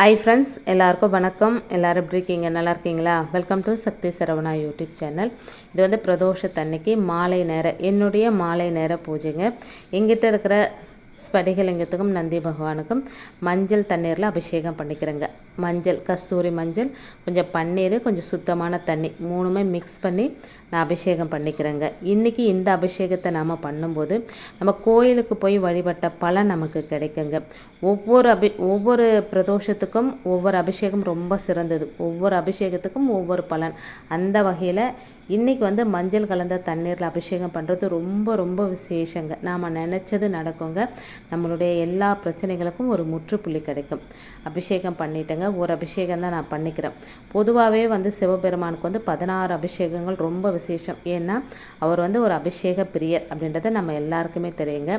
Hi friends எல்லாருக்கும் வணக்கம். எல்லோரும் எப்படி இருக்கீங்க? நல்லா இருக்கீங்களா? Welcome to Sakthi Saravana YouTube channel. இது வந்து பிரதோஷத்தன்னைக்கு மாலை நேர என்னுடைய மாலை நேர பூஜைங்க. எங்கிட்ட இருக்கிற ஸ்படிகலிங்கத்துக்கும் நந்தி பகவானுக்கும் மஞ்சள் தண்ணீரில் அபிஷேகம் பண்ணிக்கிறேங்க. மஞ்சள் கஸ்தூரி மஞ்சள் கொஞ்சம் பன்னீர் கொஞ்சம் சுத்தமான தண்ணி மூணுமே மிக்ஸ் பண்ணி நான் அபிஷேகம் பண்ணிக்கிறேங்க. இன்றைக்கி இந்த அபிஷேகத்தை நாம் பண்ணும்போது நம்ம கோயிலுக்கு போய் வழிபட்ட பலன் நமக்கு கிடைக்குங்க. ஒவ்வொரு அபி ஒவ்வொரு பிரதோஷத்துக்கும் ஒவ்வொரு அபிஷேகம் ரொம்ப சிறந்தது. ஒவ்வொரு அபிஷேகத்துக்கும் ஒவ்வொரு பலன். அந்த வகையில் இன்றைக்கி வந்து மஞ்சள் கலந்த தண்ணீரில் அபிஷேகம் பண்ணுறது ரொம்ப ரொம்ப விசேஷங்க. நாம் நினச்சது நடக்குங்க. நம்மளுடைய எல்லா பிரச்சனைகளுக்கும் ஒரு முற்றுப்புள்ளி கிடைக்கும். அபிஷேகம் பண்ணிட்டேங்க. ஒரு அபிஷேகம் தான் நான் பண்ணிக்கிறேன். பொதுவாகவே வந்து சிவபெருமானுக்கு வந்து பதினாறு அபிஷேகங்கள் ரொம்ப விசேஷம். ஏன்னா அவர் வந்து ஒரு அபிஷேக பிரியர் அப்படின்றத நம்ம எல்லாருக்குமே தெரியுங்க.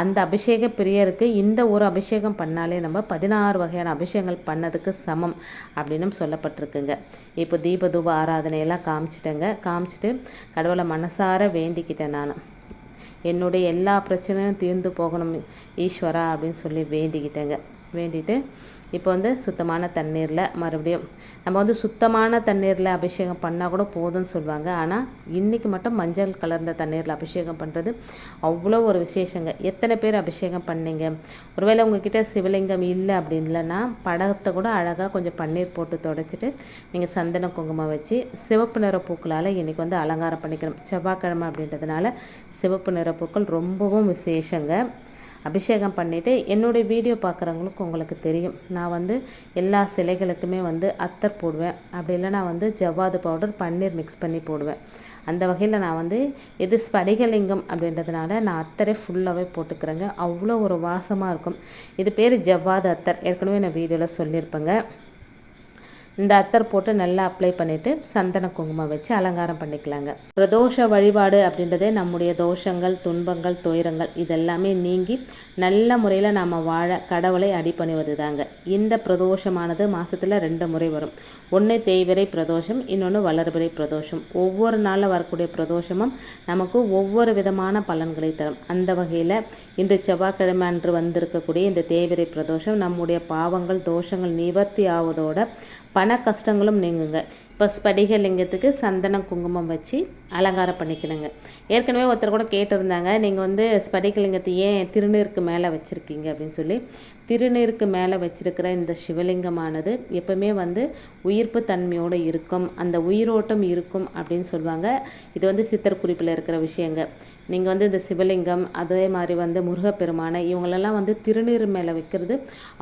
அந்த அபிஷேக பிரியருக்கு இந்த ஒரு அபிஷேகம் பண்ணாலே நம்ம பதினாறு வகையான அபிஷேகங்கள் பண்ணதுக்கு சமம் அப்படின்னு சொல்லப்பட்டிருக்குங்க. இப்போ தீப தூப ஆராதனையெல்லாம் காமிச்சிட்டேங்க. காமிச்சிட்டு கடவுளை மனசார வேண்டிக்கிட்டேன் நான். என்னுடைய எல்லா பிரச்சனையும் தீர்ந்து போகணும் ஈஸ்வரா அப்படின்னு சொல்லி வேண்டிக்கிட்டேங்க. வேண்டிட்டு இப்போ வந்து சுத்தமான தண்ணீரில் மறுபடியும் நம்ம வந்து சுத்தமான தண்ணீரில் அபிஷேகம் பண்ணால் கூட போதும்னு சொல்லுவாங்க. ஆனால் இன்றைக்கி மட்டும் மஞ்சள் கலர்ந்த தண்ணீரில் அபிஷேகம் பண்ணுறது அவ்வளோ ஒரு விசேஷங்க. எத்தனை பேர் அபிஷேகம் பண்ணீங்க? ஒருவேளை உங்ககிட்ட சிவலிங்கம் இல்லை அப்படின்லன்னா படகத்தை கூட அழகாக கொஞ்சம் பன்னீர் போட்டு தொடச்சிட்டு நீங்கள் சந்தன குங்குமம் வச்சு சிவப்பு நிற பூக்களால் இன்றைக்கி வந்து அலங்காரம் பண்ணிக்கணும். செவ்வாய்க்கிழமை அப்படின்றதுனால சிவப்பு நிற பூக்கள் ரொம்பவும் விசேஷங்க. அபிஷேகம் பண்ணிவிட்டு என்னுடைய வீடியோ பார்க்குறவங்களுக்கு உங்களுக்கு தெரியும். நான் வந்து எல்லா சிலைகளுக்குமே வந்து அத்தர் போடுவேன். அப்படி இல்லைனா வந்து ஜவ்வாது பவுடர் பன்னீர் மிக்ஸ் பண்ணி போடுவேன். அந்த வகையில் நான் வந்து இது ஸ்படிகலிங்கம் அப்படின்றதுனால நான் அத்தரை ஃபுல்லாகவே போட்டுக்கிறேங்க. அவ்வளோ ஒரு வாசமாக இருக்கும். இது பேர் ஜவ்வாது அத்தர். ஏற்கனவே நான் வீடியோவில் சொல்லியிருப்பேங்க. இந்த அத்தர் போட்டு நல்லா அப்ளை பண்ணிவிட்டு சந்தன குங்குமம் வச்சு அலங்காரம் பண்ணிக்கலாங்க. பிரதோஷ வழிபாடு அப்படின்றதே நம்முடைய தோஷங்கள் துன்பங்கள் துயரங்கள் இதெல்லாமே நீங்கி நல்ல முறையில் நாம் வாழ கடவுளை அடிப்பணிவது தாங்க இந்த பிரதோஷமானது மாதத்தில் ரெண்டு முறை வரும். ஒன்று தேய்விரை பிரதோஷம் இன்னொன்று வளர்பிறை பிரதோஷம். ஒவ்வொரு நாளில் வரக்கூடிய பிரதோஷமும் நமக்கு ஒவ்வொரு விதமான பலன்களை தரும். அந்த வகையில் இன்று செவ்வாய்க்கிழமை அன்று வந்திருக்கக்கூடிய இந்த தேய்விரை பிரதோஷம் நம்முடைய பாவங்கள் தோஷங்கள் நிவர்த்தி ஆவதோட பண கஷ்டங்களும் நீங்குங்க. இப்போ ஸ்படிகலிங்கத்துக்கு சந்தன குங்குமம் வச்சு அலங்காரம் பண்ணிக்கணுங்க. ஏற்கனவே ஒருத்தர் கூட கேட்டிருந்தாங்க நீங்கள் வந்து ஸ்படிகலிங்கத்தை ஏன் திருநீருக்கு மேலே வச்சுருக்கீங்க அப்படின்னு சொல்லி. திருநீருக்கு மேலே வச்சுருக்கிற இந்த சிவலிங்கமானது எப்பவுமே வந்து உயிர்ப்பு தன்மையோடு இருக்கும் அந்த உயிரோட்டம் இருக்கும் அப்படின்னு சொல்லுவாங்க. இது வந்து சித்தர் குறிப்பில் இருக்கிற விஷயங்க. நீங்கள் வந்து இந்த சிவலிங்கம் அதே மாதிரி வந்து முருகப்பெருமானை இவங்களெல்லாம் வந்து திருநீர் மேலே வைக்கிறது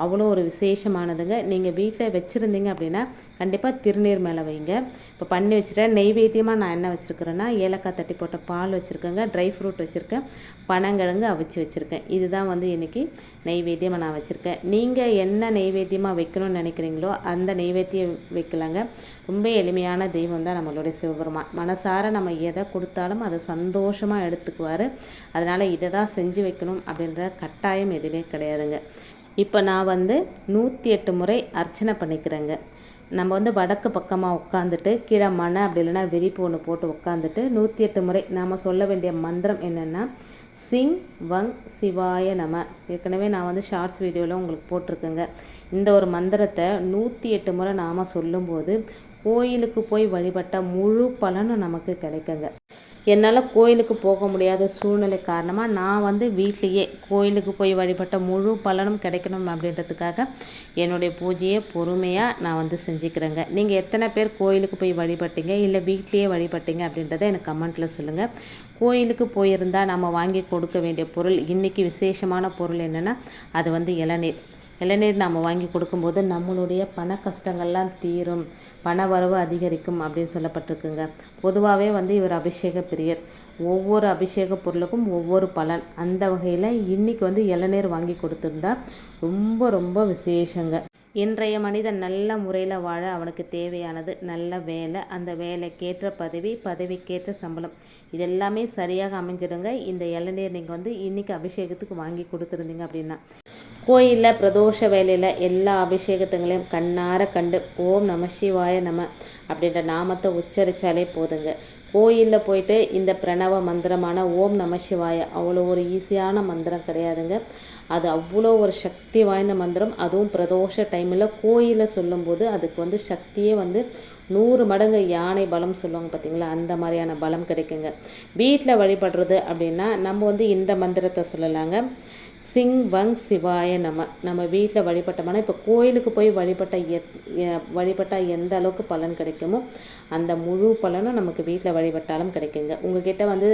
அவ்வளோ ஒரு விசேஷமானதுங்க. நீங்கள் வீட்டில் வச்சுருந்தீங்க அப்படின்னா கண்டிப்பாக திருநீர் மேலே வைங்க. இப்போ பண்ணி வச்சுட்டேன் நெய்வேத்தியமாக நான் என்ன வச்சுருக்கேன்னா ஏலக்காய் தட்டி போட்ட பால் வச்சுருக்கேங்க ட்ரை ஃப்ரூட் வச்சுருக்கேன் பனங்கிழங்கு அவிச்சு வச்சுருக்கேன். இதுதான் வந்து இன்றைக்கி நெய்வேத்தியமாக நான் வச்சுருக்கேன். நீங்கள் என்ன நெய்வேத்தியமாக வைக்கணும்னு நினைக்கிறீங்களோ அந்த நெய்வேத்தியம் வைக்கலாங்க. ரொம்ப எளிமையான தெய்வம் தான் நம்மளுடைய சிவபெருமான். மனசார நம்ம எதை கொடுத்தாலும் அதை சந்தோஷமாக எடுத்துக்குவார். அதனால் இதை தான் செஞ்சு வைக்கணும் அப்படின்ற கட்டாயம் எதுவுமே கிடையாதுங்க. இப்போ நான் வந்து நூற்றி எட்டு முறை அர்ச்சனை பண்ணிக்கிறேங்க. நம்ம வந்து வடக்கு பக்கமாக உட்காந்துட்டு கீழே மனை அப்படி இல்லைன்னா விரிப்பு ஒன்று போட்டு உட்காந்துட்டு நூற்றி எட்டு முறை நாம் சொல்ல வேண்டிய மந்திரம் என்னென்னா சிங் வங் சிவாய நம. ஏற்கனவே நான் வந்து ஷார்ட்ஸ் வீடியோவில் உங்களுக்கு போட்டிருக்கேங்க. இந்த ஒரு மந்திரத்தை நூற்றி எட்டு முறை நாம் சொல்லும்போது கோயிலுக்கு போய் வழிபட்ட முழு பலனும் நமக்கு கிடைக்குங்க. என்னால் கோயிலுக்கு போக முடியாத சூழ்நிலை காரணமாக நான் வந்து வீட்லேயே கோயிலுக்கு போய் வழிபட்ட முழு பலனும் கிடைக்கணும் அப்படின்றதுக்காக என்னுடைய பூஜையை பொறுமையாக நான் வந்து செஞ்சுக்கிறேங்க. நீங்கள் எத்தனை பேர் கோயிலுக்கு போய் வழிபட்டீங்க? இல்லை வீட்லேயே வழிபட்டீங்க அப்படின்றத எனக்கு கமெண்ட்டில் சொல்லுங்கள் கோயிலுக்கு போயிருந்தால் நம்ம வாங்கி கொடுக்க வேண்டிய பொருள் இன்றைக்கி விசேஷமான பொருள் என்னென்னா அது வந்து இளநீர். இளநீர் நாம் வாங்கி கொடுக்கும்போது நம்மளுடைய பண கஷ்டங்கள்லாம் தீரும். பண வரவு அதிகரிக்கும் அப்படின்னு சொல்லப்பட்டிருக்குங்க. பொதுவாகவே வந்து இவர் அபிஷேக பிரியர். ஒவ்வொரு அபிஷேக பொருளுக்கும் ஒவ்வொரு பலன். அந்த வகையில் இன்றைக்கி வந்து இளநீர் வாங்கி கொடுத்துருந்தா ரொம்ப ரொம்ப விசேஷங்க. இன்றைய மனிதன் நல்ல முறையில் வாழ அவனுக்கு தேவையானது நல்ல வேலை. அந்த வேலைக்கேற்ற பதவி பதவிக்கேற்ற சம்பளம். இதெல்லாமே சரியாக அமைஞ்சிடுங்க. இந்த இளநீர் நீங்கள் வந்து இன்றைக்கி அபிஷேகத்துக்கு வாங்கி கொடுத்துருந்தீங்க அப்படின்னா. கோயிலில் பிரதோஷ வேலையில் எல்லா அபிஷேகத்துங்களையும் கண்ணார கண்டு ஓம் நம சிவாய நம அப்படின்ற நாமத்தை உச்சரித்தாலே போதுங்க. கோயிலில் போயிட்டு இந்த பிரணவ மந்திரமான ஓம் நம சிவாய அவ்வளோ ஒரு ஈஸியான மந்திரம் கிடையாதுங்க. அது அவ்வளோ ஒரு சக்தி வாய்ந்த மந்திரம். அதுவும் பிரதோஷ டைமில் கோயிலில் சொல்லும்போது அதுக்கு வந்து சக்தியே வந்து நூறு மடங்கு யானை பலம் சொல்லுவாங்க பார்த்தீங்களா? அந்த மாதிரியான பலம் கிடைக்குங்க. வீட்டில் வழிபடுறது அப்படின்னா நம்ம வந்து இந்த மந்திரத்தை சொல்லலாங்க. சிங் வங் சிவாய நம்ம நம்ம வீட்டில் வழிபட்டோம்னா இப்போ கோயிலுக்கு போய் வழிபட்ட எத் வழிபட்டால் எந்த அளவுக்கு பலன் கிடைக்குமோ அந்த முழு பலனும் நமக்கு வீட்டில் வழிபட்டாலும் கிடைக்குங்க. உங்ககிட்ட வந்து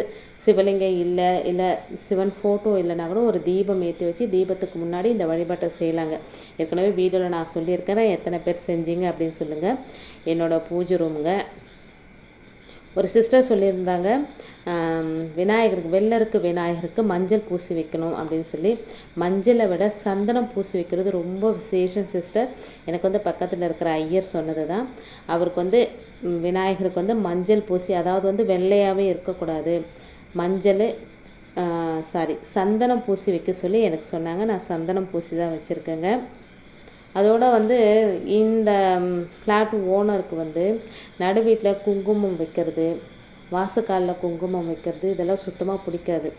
சிவலிங்கம் இல்லை இல்லை சிவன் ஃபோட்டோ இல்லைனா கூட ஒரு தீபம் ஏற்றி வச்சு தீபத்துக்கு முன்னாடி இந்த வழிபாட்டை செய்யலாங்க. ஏற்கனவே வீடியோவில் நான் சொல்லியிருக்கிறேன் எத்தனை பேர் செஞ்சீங்க அப்படின்னு சொல்லுங்கள் என்னோடய பூஜை ரூமுங்க ஒரு சிஸ்டர் சொல்லியிருந்தாங்க விநாயகருக்கு வெள்ளருக்கு விநாயகருக்கு மஞ்சள் பூசி வைக்கணும் அப்படின்னு சொல்லி. மஞ்சளை விட சந்தனம் பூசி வைக்கிறது ரொம்ப விசேஷம் சிஸ்டர் எனக்கு வந்து பக்கத்தில் இருக்கிற ஐயர் சொன்னது தான் அவருக்கு வந்து விநாயகருக்கு வந்து மஞ்சள் பூசி அதாவது வந்து வெள்ளையாகவே இருக்கக்கூடாது. மஞ்சள் சாரி சந்தனம் பூசி வைக்க சொல்லி எனக்கு சொன்னாங்க. நான் சந்தனம் பூசி தான் வச்சுருக்கேங்க. அதோடு வந்து இந்த ஃப்ளாட் ஓனருக்கு வந்து நடு வீட்டில் குங்குமம் வைக்கிறது வாசக்காலில் குங்குமம் வைக்கிறது இதெல்லாம் சுத்தமாக பிடிக்காது.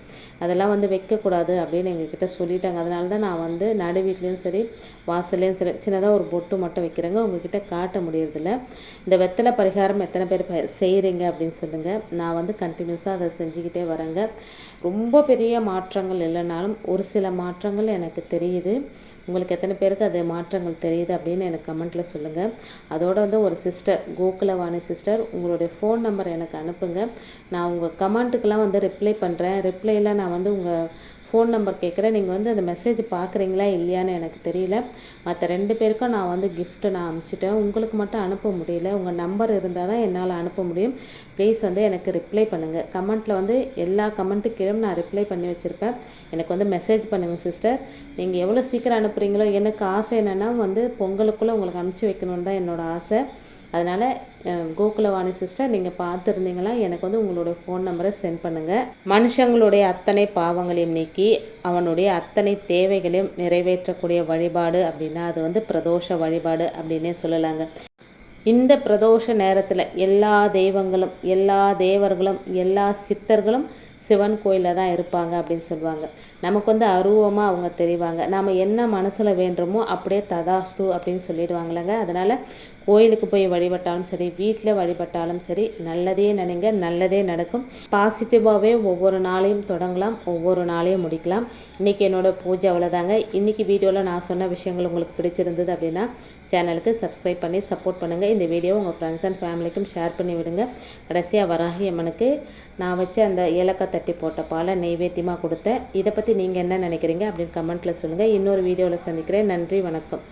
அதெல்லாம் வந்து வைக்கக்கூடாது அப்படின்னு எங்ககிட்ட சொல்லிட்டாங்க. அதனால தான் நான் வந்து நடு வீட்லேயும் சரி வாசல்லையும் சரி சின்னதாக ஒரு பொட்டு மட்டும் வைக்கிறேங்க. உங்ககிட்ட காட்ட முடியறதில்ல. இந்த வெத்தலை பரிகாரம் எத்தனை பேர் செய்கிறீங்க அப்படின்னு சொல்லுங்கள் நான் வந்து கண்டினியூஸாக அதை செஞ்சுக்கிட்டே வரேங்க. ரொம்ப பெரிய மாற்றங்கள் இல்லைனாலும் ஒரு சில மாற்றங்கள் எனக்கு தெரியுது. உங்களுக்கு எத்தனை பேருக்கு அது மாற்றங்கள் தெரியுது அப்படின்னு எனக்கு கமெண்ட்டில் சொல்லுங்கள் அதோடு வந்து ஒரு சிஸ்டர் கோகுலவாணி சிஸ்டர் உங்களுடைய ஃபோன் நம்பர் எனக்கு அனுப்புங்க. நான் உங்கள் கமெண்ட்டுக்கெலாம் வந்து ரிப்ளை பண்ணுறேன் ரிப்ளையில் நான் வந்து உங்கள் ஃபோன் நம்பர் கேட்குறேன் நீங்கள் வந்து அந்த மெசேஜ் பார்க்குறீங்களா இல்லையான்னு எனக்கு தெரியல. மற்ற ரெண்டு பேருக்கும் நான் வந்து கிஃப்ட்டு நான் அனுப்பிச்சிட்டேன். உங்களுக்கு மட்டும் அனுப்ப முடியல. உங்கள் நம்பர் இருந்தால் தான் என்னால் அனுப்ப முடியும். ப்ளீஸ் வந்து எனக்கு ரிப்ளை பண்ணுங்கள் கமெண்ட்டில் வந்து எல்லா கமெண்ட்டு கீழே நான் ரிப்ளை பண்ணி வச்சுருப்பேன். எனக்கு வந்து மெசேஜ் பண்ணுங்கள் சிஸ்டர் நீங்கள் எவ்வளோ சீக்கிரம் அனுப்புகிறீங்களோ எனக்கு ஆசை என்னென்னா வந்து பொங்கலுக்குள்ளே உங்களுக்கு அனுப்பிச்சி வைக்கணுன்னு தான் என்னோடய ஆசை. அதனால் கோகுலவாணி சிஸ்டர் நீங்கள் பார்த்துருந்தீங்களா? எனக்கு வந்து உங்களுடைய ஃபோன் நம்பரை சென்ட் பண்ணுங்கள் மனுஷங்களுடைய அத்தனை பாவங்களையும் நீக்கி அவனுடைய அத்தனை தேவைகளையும் நிறைவேற்றக்கூடிய வழிபாடு அப்படின்னா அது வந்து பிரதோஷ வழிபாடு அப்படின்னே சொல்லலாங்க. இந்த பிரதோஷ நேரத்தில் எல்லா தெய்வங்களும் எல்லா தேவர்களும் எல்லா சித்தர்களும் சிவன் கோயிலில் தான் இருப்பாங்க அப்படின்னு சொல்லுவாங்க. நமக்கு வந்து அருவமாக அவங்க தெரிவாங்க. நாம் என்ன மனசில் வேண்டுமோ அப்படியே ததாஸ்து அப்படின்னு சொல்லிடுவாங்களேங்க அதனால் கோயிலுக்கு போய் வழிபட்டாலும் சரி வீட்டில் வழிபட்டாலும் சரி நல்லதே நினைங்க நல்லதே நடக்கும். பாசிட்டிவாகவே ஒவ்வொரு நாளையும் தொடங்கலாம் ஒவ்வொரு நாளையும் முடிக்கலாம். இன்றைக்கி என்னோடய பூஜை அவ்வளோதாங்க இன்றைக்கி வீடியோவில் நான் சொன்ன விஷயங்கள் உங்களுக்கு பிடிச்சிருந்தது அப்படின்னா சேனலுக்கு சப்ஸ்கிரைப் பண்ணி சப்போர்ட் பண்ணுங்கள் இந்த வீடியோ உங்கள் ஃப்ரெண்ட்ஸ் அண்ட் ஃபேமிலிக்கும் ஷேர் பண்ணி விடுங்க. கடைசியாக வராகி அம்மனுக்கு நான் வச்சு அந்த ஏலக்காய் தட்டி போட்ட பாலை நெய்வேத்தியமாக கொடுத்தேன். இதை பற்றி நீங்கள் என்ன நினைக்கிறீங்க அப்படின்னு கமெண்ட்டில் சொல்லுங்கள் இன்னொரு வீடியோவில் சந்திக்கிறேன். நன்றி வணக்கம்.